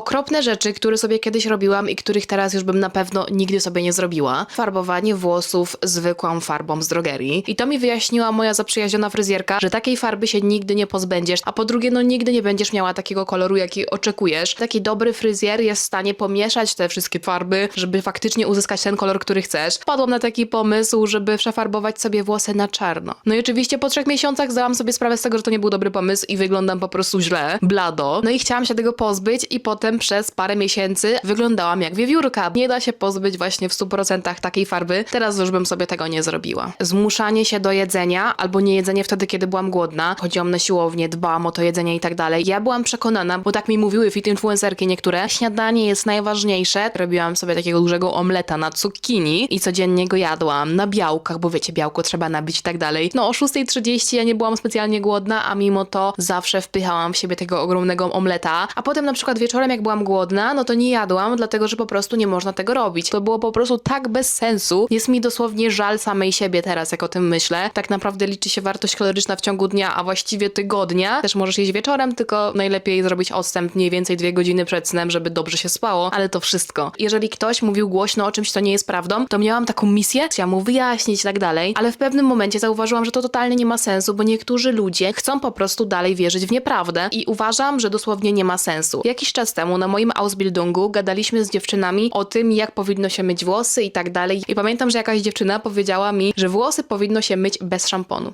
Okropne rzeczy, które sobie kiedyś robiłam i których teraz już bym na pewno nigdy sobie nie zrobiła. Farbowanie włosów zwykłą farbą z drogerii. I to mi wyjaśniła moja zaprzyjaźniona fryzjerka, że takiej farby się nigdy nie pozbędziesz, a po drugie, no nigdy nie będziesz miała takiego koloru, jaki oczekujesz. Taki dobry fryzjer jest w stanie pomieszać te wszystkie farby, żeby faktycznie uzyskać ten kolor, który chcesz. Wpadłam na taki pomysł, żeby przefarbować sobie włosy na czarno. No i oczywiście po trzech miesiącach zdałam sobie sprawę z tego, że to nie był dobry pomysł i wyglądam po prostu źle, blado. No i chciałam się tego pozbyć i potem przez parę miesięcy wyglądałam jak wiewiórka. Nie da się pozbyć właśnie w 100% takiej farby. Teraz już bym sobie tego nie zrobiła. Zmuszanie się do jedzenia albo nie jedzenie wtedy, kiedy byłam głodna. Chodziłam na siłownię, dbałam o to jedzenie i tak dalej. Ja byłam przekonana, bo tak mi mówiły fit influencerki niektóre, śniadanie jest najważniejsze. Robiłam sobie takiego dużego omleta na cukinii i codziennie go jadłam na białkach, bo wiecie, białko trzeba nabić i tak dalej. No o 6.30 ja nie byłam specjalnie głodna, a mimo to zawsze wpychałam w siebie tego ogromnego omleta, a potem na przykład wieczorem jak byłam głodna, no to nie jadłam, dlatego że po prostu nie można tego robić. To było po prostu tak bez sensu. Jest mi dosłownie żal samej siebie teraz, jak o tym myślę. Tak naprawdę liczy się wartość kaloryczna w ciągu dnia, a właściwie tygodnia. Też możesz jeść wieczorem, tylko najlepiej zrobić odstęp mniej więcej dwie godziny przed snem, żeby dobrze się spało, ale to wszystko. Jeżeli ktoś mówił głośno o czymś, co nie jest prawdą, to miałam taką misję, chciałam mu wyjaśnić i tak dalej, ale w pewnym momencie zauważyłam, że to totalnie nie ma sensu, bo niektórzy ludzie chcą po prostu dalej wierzyć w nieprawdę i uważam, że dosłownie nie ma sensu. Jakiś czas temu na moim Ausbildungu gadaliśmy z dziewczynami o tym, jak powinno się myć włosy i tak dalej i pamiętam, że jakaś dziewczyna powiedziała mi, że włosy powinno się myć bez szamponu.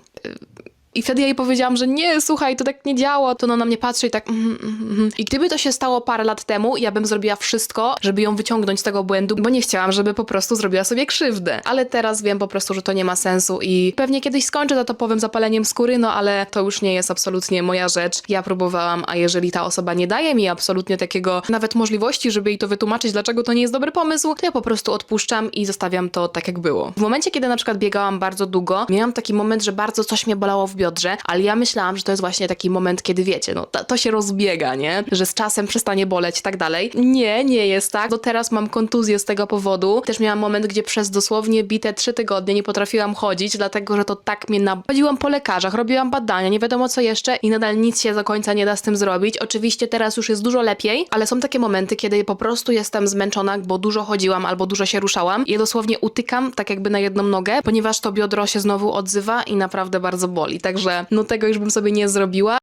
I wtedy ja jej powiedziałam, że nie, słuchaj, to tak nie działa. To ona na mnie patrzy i tak. Mm, mm, mm. I gdyby to się stało parę lat temu, ja bym zrobiła wszystko, żeby ją wyciągnąć z tego błędu, bo nie chciałam, żeby po prostu zrobiła sobie krzywdę. Ale teraz wiem po prostu, że to nie ma sensu i pewnie kiedyś skończę za topowym zapaleniem skóry, no ale to już nie jest absolutnie moja rzecz. Ja próbowałam, a jeżeli ta osoba nie daje mi absolutnie takiego nawet możliwości, żeby jej to wytłumaczyć, dlaczego to nie jest dobry pomysł, to ja po prostu odpuszczam i zostawiam to tak, jak było. W momencie, kiedy na przykład biegałam bardzo długo, miałam taki moment, że bardzo coś mnie bolało w ale ja myślałam, że to jest właśnie taki moment, kiedy wiecie, no to, się rozbiega, nie? Że z czasem przestanie boleć i tak dalej. Nie, nie jest tak. Do teraz mam kontuzję z tego powodu. Też miałam moment, gdzie przez dosłownie bite trzy tygodnie nie potrafiłam chodzić, dlatego że to tak mnie na... Chodziłam po lekarzach, robiłam badania, nie wiadomo co jeszcze i nadal nic się do końca nie da z tym zrobić. Oczywiście teraz już jest dużo lepiej, ale są takie momenty, kiedy po prostu jestem zmęczona, bo dużo chodziłam albo dużo się ruszałam i dosłownie utykam tak jakby na jedną nogę, ponieważ to biodro się znowu odzywa i naprawdę bardzo boli. Także no tego już bym sobie nie zrobiła.